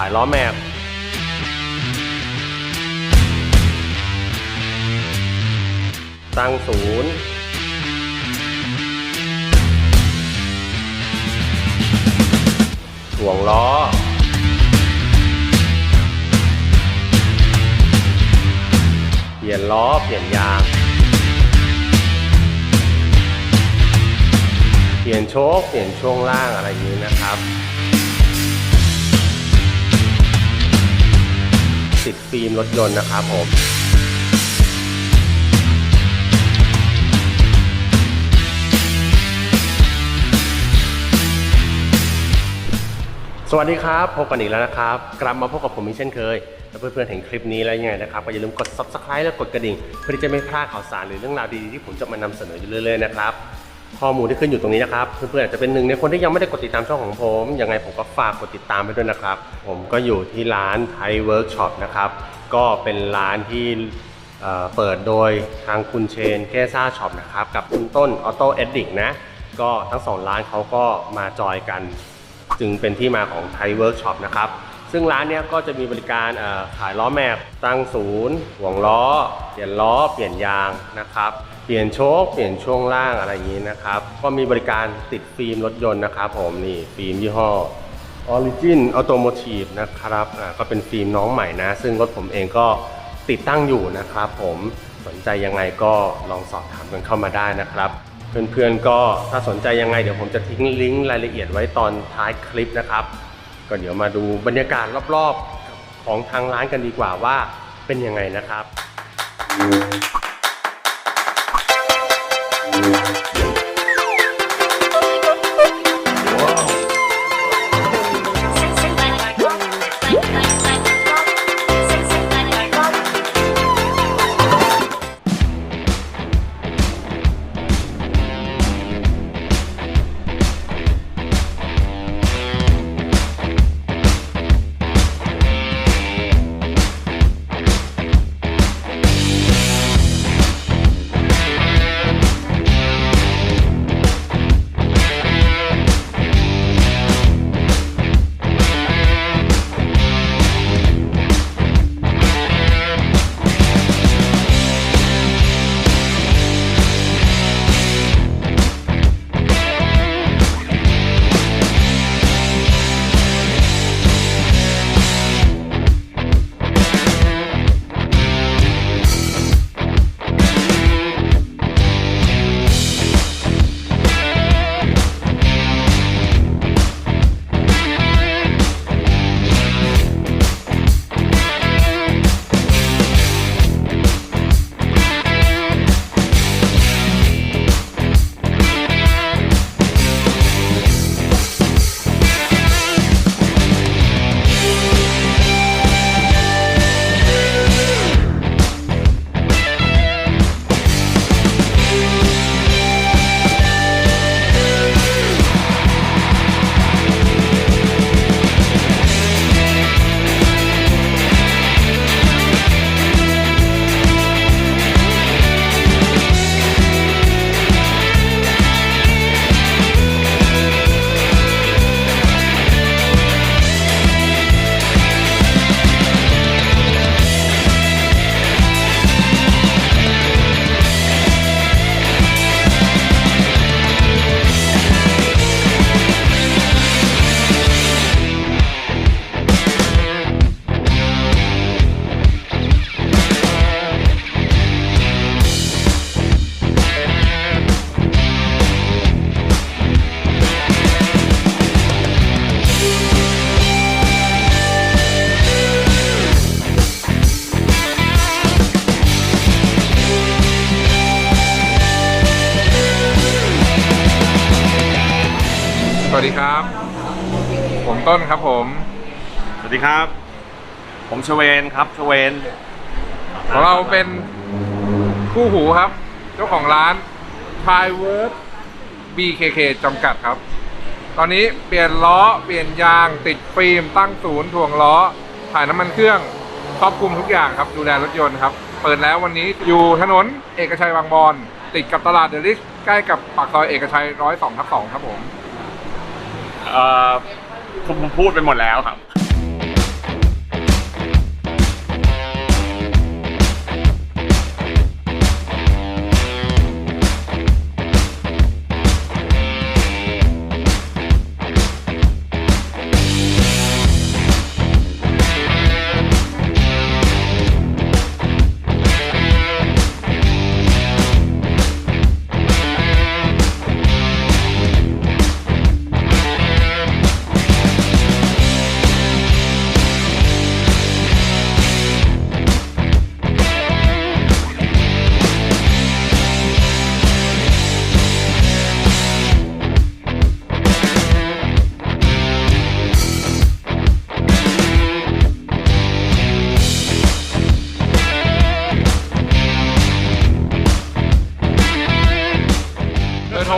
ขายล้อแม็กตั้งศูนย์ถ่วงล้อ เปลี่ยนล้อ เปลี่ยนยาง เปลี่ยนโชคเปลี่ยนช่วงล่างอะไรอย่างนี้นะครับ ติดฟิล์มรถยนต์นะครับผมสวัสดีครับพบกันอีกแล้วนะครับ กลับมาพบกับผมอีกเช่นเคยถ้าเพื่อนๆเห็นคลิปนี้แล้วยังไงนะครับก็อย่าลืมกด subscribe และกดกระดิ่ง เพื่อที่จะไม่พลาดข่าวสารหรือเรื่องราวดีๆที่ผมจะมานำเสนออยู่เรื่อยๆนะครับ ข้อมูลที่ขึ้นอยู่ตรงนี้นะครับ เพื่อนๆอาจจะเป็นหนึ่งในคนที่ยังไม่ได้กดติดตามช่องของผมยังไงผมก็ฝากกดติดตามไปด้วยนะครับ ผมก็อยู่ที่ร้านไทยเวิร์กช็อปนะครับก็เป็นร้านที่เเปิดโดยทางคุณเชนแก้ซ่าช็อปนะครับกับคุณต้นออโต้เอดิกนะก็ทั้งสองร้านเขาก็มาจอยกัน จึงเป็นที่มาของไทยเวิร์กช็อปนะครับ ซึ่งร้านเนี้ยก็จะมีบริการขายล้อแม็กตั้งศูนย์ห่วงล้อ เปลี่ยนล้อ เปลี่ยนยางนะครับ เปลี่ยนโชคเปลี่ยนช่วงล่างอะไรอย่างนี้นะครับ ก็มีบริการติดฟิล์มรถยนต์นะครับผมนี่ฟิล์มยี่ห้อ Origin Automotive นะครับก็เป็นฟิล์มน้องใหม่นะ ซึ่งรถผมเองก็ติดตั้งอยู่นะครับผมสนใจยังไงก็ลองสอบถามกันเข้ามาได้นะครับเพื่อนๆก็ถ้าสนใจยังไงเดี๋ยวผมจะทิ้งลิงก์รายละเอียดไว้ตอนท้ายคลิปนะครับ ก็เดี๋ยวมาดูบรรยากาศรอบๆของทางร้านกันดีกว่าว่าเป็นยังไงนะครับ วัสดีครับ ผมต้นครับผม สวัสดีครับ ผมชเวนครับชเวนของเราเป็นคู่หูครับ เจ้าของร้าน t i w o r d BKK จำกัดครับ ตอนนี้เปลี่ยนล้อเปลี่ยนยางติดฟิล์มตั้งศูนย์ถ่วงล้อ ถ่ายน้ำมันเครื่องครอบคลุมทุกอย่างครับดูแลรถยนต์ครับ เปิดแล้ววันนี้อยู่ถนนเอกชัยบางบอน ติดกับตลาดเดลิสใกล้กับปากซอยเอกชัยร้อยสองทับสองครับผม เอ่อผมผมพูดไปหมดแล้วครับ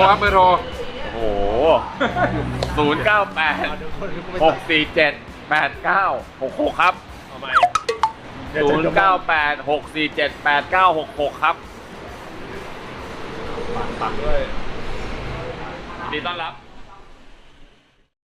ครับเบอร์โทรโอ้โหศูนย์เก้าแปดหกสี่เจ็ดแปดเก้าหกหกครับทำไมศูนย์เก้าแปดหกสี่เจ็ดแปดเก้าหกหกครับฝากด้วยยินดีต้อนรับ